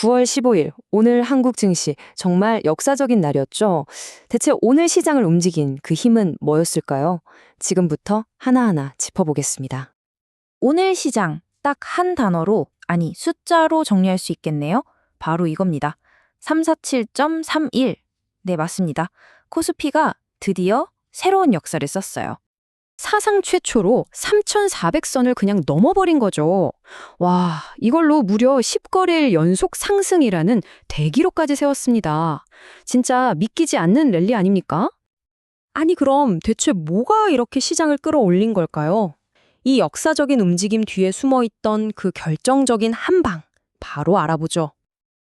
9월 15일, 오늘 한국 증시 정말 역사적인 날이었죠. 대체 오늘 시장을 움직인 그 힘은 뭐였을까요? 지금부터 하나하나 짚어보겠습니다. 오늘 시장 딱 한 단어로, 아니 숫자로 정리할 수 있겠네요. 바로 이겁니다. 347.31. 네, 맞습니다. 코스피가 드디어 새로운 역사를 썼어요. 사상 최초로 3,400선을 그냥 넘어버린 거죠. 와, 이걸로 무려 10거래일 연속 상승이라는 대기록까지 세웠습니다. 진짜 믿기지 않는 랠리 아닙니까? 아니, 그럼 대체 뭐가 이렇게 시장을 끌어올린 걸까요? 이 역사적인 움직임 뒤에 숨어 있던 그 결정적인 한 방, 바로 알아보죠.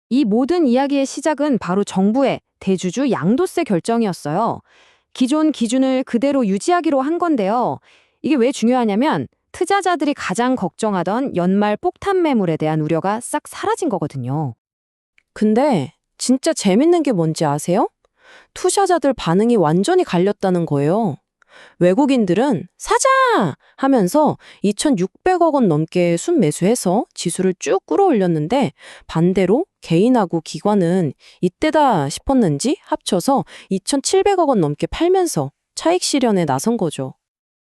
이 모든 이야기의 시작은 바로 정부의 대주주 양도세 결정이었어요. 기존 기준을 그대로 유지하기로 한 건데요. 이게 왜 중요하냐면 투자자들이 가장 걱정하던 연말 폭탄 매물에 대한 우려가 싹 사라진 거거든요. 근데 진짜 재밌는 게 뭔지 아세요? 투자자들 반응이 완전히 갈렸다는 거예요. 외국인들은 사자! 하면서 2,600억 원 넘게 순매수해서 지수를 쭉 끌어올렸는데 반대로 개인하고 기관은 이때다 싶었는지 합쳐서 2,700억 원 넘게 팔면서 차익 실현에 나선 거죠.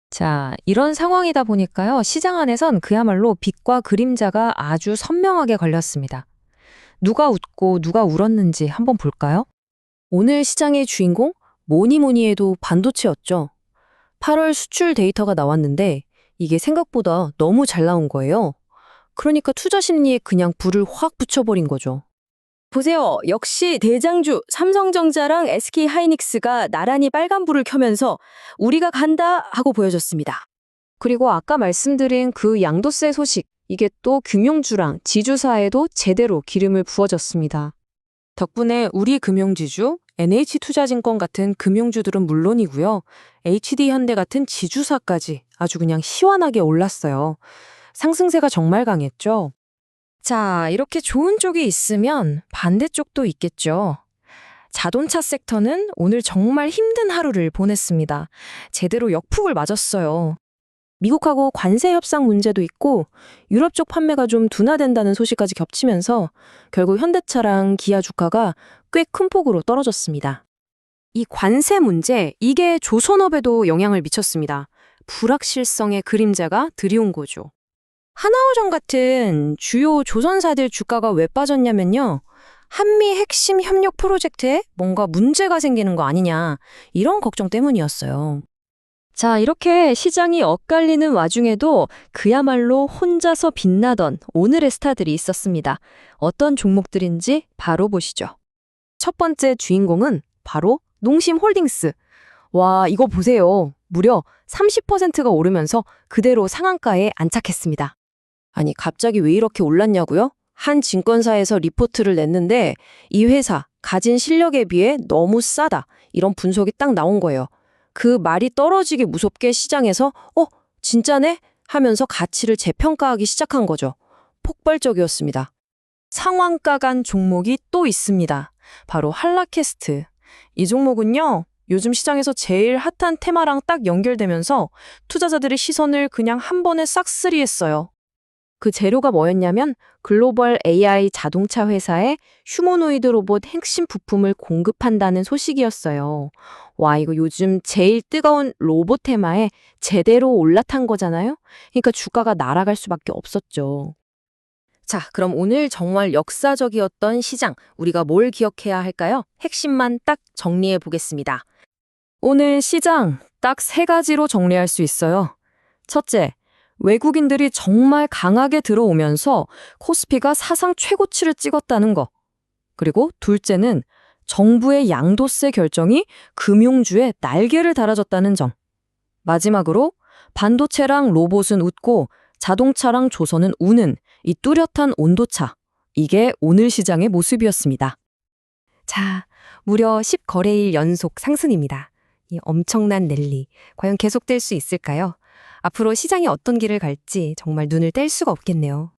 자, 이런 상황이다 보니까요. 시장 안에선 그야말로 빛과 그림자가 아주 선명하게 걸렸습니다. 누가 웃고 누가 울었는지 한번 볼까요? 오늘 시장의 주인공 뭐니 뭐니 해도 반도체였죠. 8월 수출 데이터가 나왔는데 이게 생각보다 너무 잘 나온 거예요. 그러니까 투자 심리에 그냥 불을 확 붙여버린 거죠. 보세요. 역시 대장주 삼성전자랑 SK 하이닉스가 나란히 빨간불을 켜면서 우리가 간다 하고 보여줬습니다. 그리고 아까 말씀드린 그 양도세 소식, 이게 또 금융주랑 지주사에도 제대로 기름을 부어줬습니다. 덕분에 우리 금융지주, NH투자증권 같은 금융주들은 물론이고요. HD현대 같은 지주사까지 아주 그냥 시원하게 올랐어요. 상승세가 정말 강했죠. 자, 이렇게 좋은 쪽이 있으면 반대쪽도 있겠죠. 자동차 섹터는 오늘 정말 힘든 하루를 보냈습니다. 제대로 역풍을 맞았어요. 미국하고 관세 협상 문제도 있고 유럽 쪽 판매가 좀 둔화된다는 소식까지 겹치면서 결국 현대차랑 기아 주가가 꽤 큰 폭으로 떨어졌습니다. 이 관세 문제, 이게 조선업에도 영향을 미쳤습니다. 불확실성의 그림자가 드리운 거죠. 하나오전 같은 주요 조선사들 주가가 왜 빠졌냐면요. 한미 핵심 협력 프로젝트에 뭔가 문제가 생기는 거 아니냐, 이런 걱정 때문이었어요. 자, 이렇게 시장이 엇갈리는 와중에도 그야말로 혼자서 빛나던 오늘의 스타들이 있었습니다. 어떤 종목들인지 바로 보시죠. 첫 번째 주인공은 바로 농심 홀딩스. 와, 이거 보세요. 무려 30%가 오르면서 그대로 상한가에 안착했습니다. 아니, 갑자기 왜 이렇게 올랐냐고요? 한 증권사에서 리포트를 냈는데 이 회사 가진 실력에 비해 너무 싸다. 이런 분석이 딱 나온 거예요. 그 말이 떨어지게 무섭게 시장에서 어, 진짜네? 하면서 가치를 재평가하기 시작한 거죠. 폭발적이었습니다. 상한가 간 종목이 또 있습니다. 바로 한라캐스트. 이 종목은요, 요즘 시장에서 제일 핫한 테마랑 딱 연결되면서 투자자들의 시선을 그냥 한 번에 싹쓸이했어요. 그 재료가 뭐였냐면 글로벌 AI 자동차 회사에 휴머노이드 로봇 핵심 부품을 공급한다는 소식이었어요. 와, 이거 요즘 제일 뜨거운 로봇 테마에 제대로 올라탄 거잖아요? 그러니까 주가가 날아갈 수밖에 없었죠. 자, 그럼 오늘 정말 역사적이었던 시장, 우리가 뭘 기억해야 할까요? 핵심만 딱 정리해 보겠습니다. 오늘 시장 딱 세 가지로 정리할 수 있어요. 첫째, 외국인들이 정말 강하게 들어오면서 코스피가 사상 최고치를 찍었다는 거. 그리고 둘째는 정부의 양도세 결정이 금융주에 날개를 달아줬다는 점. 마지막으로 반도체랑 로봇은 웃고 자동차랑 조선은 우는 이 뚜렷한 온도차. 이게 오늘 시장의 모습이었습니다. 자, 무려 10거래일 연속 상승입니다. 이 엄청난 랠리. 과연 계속될 수 있을까요? 앞으로 시장이 어떤 길을 갈지 정말 눈을 뗄 수가 없겠네요.